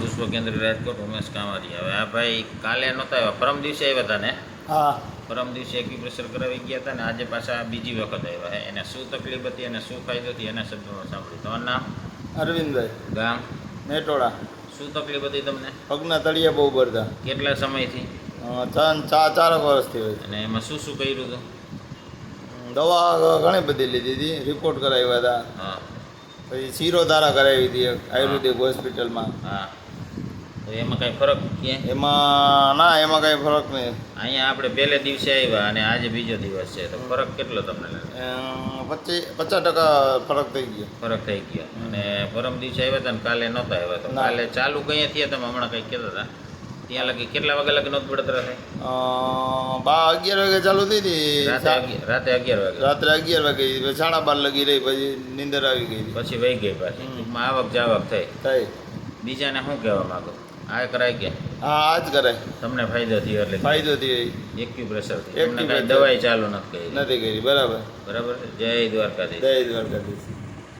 પુષ્પ કેન્દ્ર રાજકોટ ઉમેશ કામારી હવે આ ભાઈ કાલે નહોતા આવ્યા. પરમ દિવસે આવ્યા હતા ને? હા. પરમ દિવસે એક્યુપ્રેશર કરાવી ગયા હતા ને આજે પાછા બીજી વખત આવ્યા એને શું તકલીફ હતી અને શું ફાયદો હતી એના શબ્દોમાં સાંભળ્યું. તમારું નામ? અરવિંદભાઈ. ગામ? નેટોડા શું તકલીફ હતી તમને? પગના તળિયા બહુ ભરતા કેટલા સમયથી? ચાર ચાર ચારક વર્ષથી હોય અને એમાં શું શું કર્યું હતું? દવા ઘણી બધી લીધી હતી. રિપોર્ટ કરાવ્યા હતા હા. પછી શીરો ધારા કરાવી હતી આયુર્વેદિક હોસ્પિટલમાં હા. તો એમાં કાંઈ ફરક ક્યાં એમાં ના એમાં કાંઈ ફરક નહીં. અહીંયા આપણે પહેલે દિવસે આવ્યા અને આજે બીજો દિવસ છે. તો ફરક કેટલો તમને લાગે? પચીસ પચાસ ટકા ફરક થઈ ગયો. ફરક થઈ ગયો. અને પરમ દિવસે આવ્યા હતા ને કાલે નહોતા આવ્યા. તો કાલે ચાલુ કઈ થયા તમે હમણાં કંઈક કહેતા હતા? ત્યાં લગી કેટલા વાગે લગી નોંધ બળતરા થાય? બા અગિયાર વાગે ચાલુ થઈ હતી. રાતે અગિયાર વાગે. રાત્રે અગિયાર વાગે. પછી સાડા બાર લગી રહી પછી નીંદર આવી ગઈ. પછી વહી ગઈ પાછી. ટૂંકમાં આવક જાવક થઈ. થઈ. બીજાને શું કહેવા માંગો? આ કરાય કે? હા આ જ કરાય. તમને ફાયદો થયો એટલે? ફાયદો થયો એક્યુપ્રેશર Acupressure. દવાઈ ચાલુ નથી કરી. નથી કરી બરાબર. બરાબર? જય દ્વારકાધીશ. જય દ્વારકાધીશ.